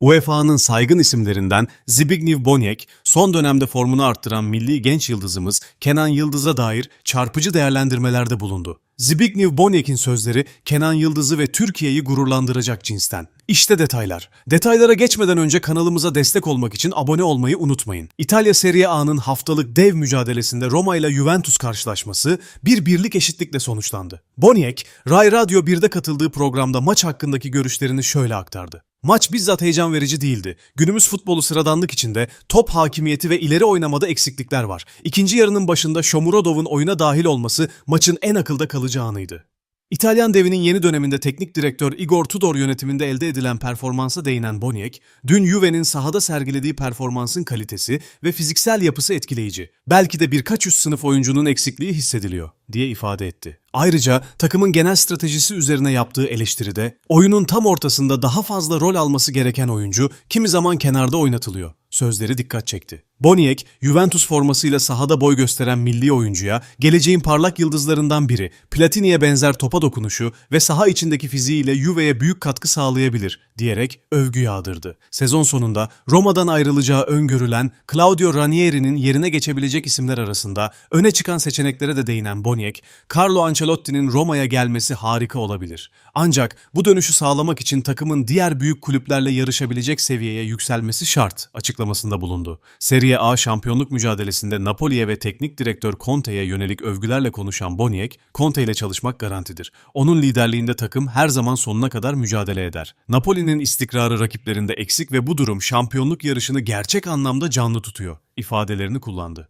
UEFA'nın saygın isimlerinden Zbigniew Boniek, son dönemde formunu arttıran milli genç yıldızımız Kenan Yıldız'a dair çarpıcı değerlendirmelerde bulundu. Zbigniew Boniek'in sözleri Kenan Yıldız'ı ve Türkiye'yi gururlandıracak cinsten. İşte detaylar. Detaylara geçmeden önce kanalımıza destek olmak için abone olmayı unutmayın. İtalya Serie A'nın haftalık dev mücadelesinde Roma ile Juventus karşılaşması bir birlik eşitlikle sonuçlandı. Boniek, Rai Radyo 1'de katıldığı programda maç hakkındaki görüşlerini şöyle aktardı. Maç bizzat heyecan verici değildi. Günümüz futbolu sıradanlık içinde top hakimiyeti ve ileri oynamada eksiklikler var. İkinci yarının başında Shomurodov'un oyuna dahil olması maçın en akılda kalıcı anıydı. İtalyan devinin yeni döneminde teknik direktör Igor Tudor yönetiminde elde edilen performansa değinen Boniek, dün Juve'nin sahada sergilediği performansın kalitesi ve fiziksel yapısı etkileyici. Belki de birkaç üst sınıf oyuncunun eksikliği hissediliyor, diye ifade etti. Ayrıca takımın genel stratejisi üzerine yaptığı eleştiride, oyunun tam ortasında daha fazla rol alması gereken oyuncu kimi zaman kenarda oynatılıyor. Sözleri dikkat çekti. Boniek, Juventus formasıyla sahada boy gösteren milli oyuncuya, geleceğin parlak yıldızlarından biri, Platini'ye benzer topa dokunuşu ve saha içindeki fiziğiyle Juve'ye büyük katkı sağlayabilir diyerek övgü yağdırdı. Sezon sonunda Roma'dan ayrılacağı öngörülen Claudio Ranieri'nin yerine geçebilecek isimler arasında öne çıkan seçeneklere de değinen Boniek, Carlo Ancelotti'nin Roma'ya gelmesi harika olabilir. Ancak bu dönüşü sağlamak için takımın diğer büyük kulüplerle yarışabilecek seviyeye yükselmesi şart açıklamasında bulundu. Serie A şampiyonluk mücadelesinde Napoli'ye ve teknik direktör Conte'ye yönelik övgülerle konuşan Boniek, Conte ile çalışmak garantidir. Onun liderliğinde takım her zaman sonuna kadar mücadele eder. Napoli'nin istikrarı rakiplerinde eksik ve bu durum şampiyonluk yarışını gerçek anlamda canlı tutuyor ifadelerini kullandı.